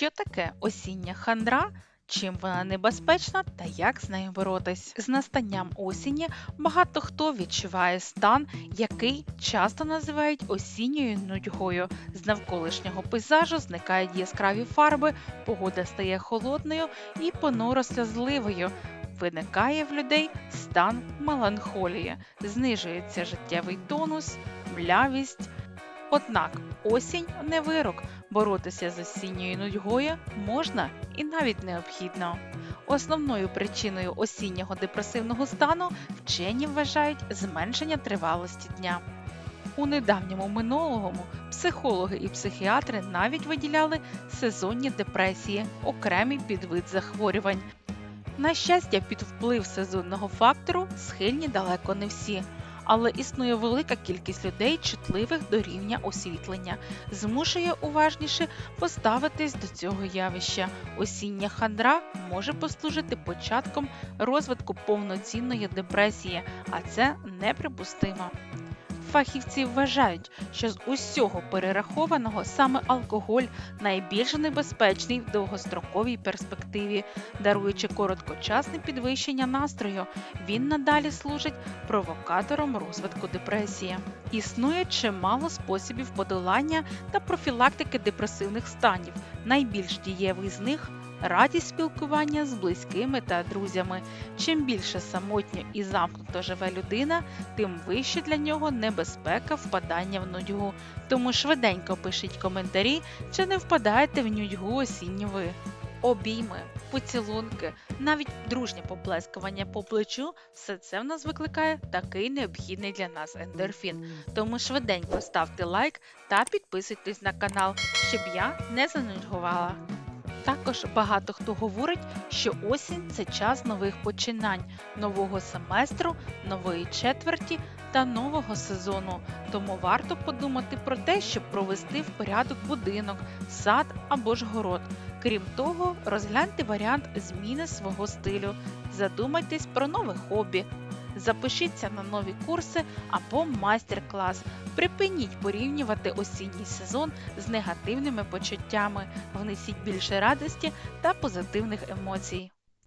Що таке осіння хандра? Чим вона небезпечна та як з нею боротись? З настанням осені багато хто відчуває стан, який часто називають осінньою нудьгою. З навколишнього пейзажу зникають яскраві фарби, погода стає холодною і понуро сльозливою. Виникає в людей стан меланхолії, знижується життєвий тонус, млявість. Однак осінь не вирок. Боротися з осінньою нудьгою можна і навіть необхідно. Основною причиною осіннього депресивного стану вчені вважають зменшення тривалості дня. У недавньому минулому психологи і психіатри навіть виділяли сезонні депресії, окремий підвид захворювань. На щастя, під вплив сезонного фактору схильні далеко не всі, але існує велика кількість людей, чутливих до рівня освітлення, змушує уважніше поставитись до цього явища. Осіння хандра може послужити початком розвитку повноцінної депресії, а це неприпустимо. Фахівці вважають, що з усього перерахованого саме алкоголь найбільш небезпечний в довгостроковій перспективі, даруючи короткочасне підвищення настрою, він надалі служить провокатором розвитку депресії. Існує чимало способів подолання та профілактики депресивних станів. Найбільш дієвий з них радість спілкування з близькими та друзями. Чим більше самотньо і замкнуто живе людина, тим вище для нього небезпека впадання в нудьгу. Тому швиденько пишіть коментарі, чи не впадаєте в нудьгу осінню ви. Обійми, поцілунки, навіть дружнє поплескування по плечу все це в нас викликає такий необхідний для нас ендорфін. Тому швиденько ставте лайк та підписуйтесь на канал, щоб я не занудьгувала. Також багато хто говорить, що осінь це час нових починань, нового семестру, нової четверті та нового сезону. Тому варто подумати про те, щоб провести в порядок будинок, сад або ж город. Крім того, розгляньте варіант зміни свого стилю, задумайтесь про нове хобі. Запишіться на нові курси або майстер-клас. Припиніть порівнювати осінній сезон з негативними почуттями, внесіть більше радості та позитивних емоцій.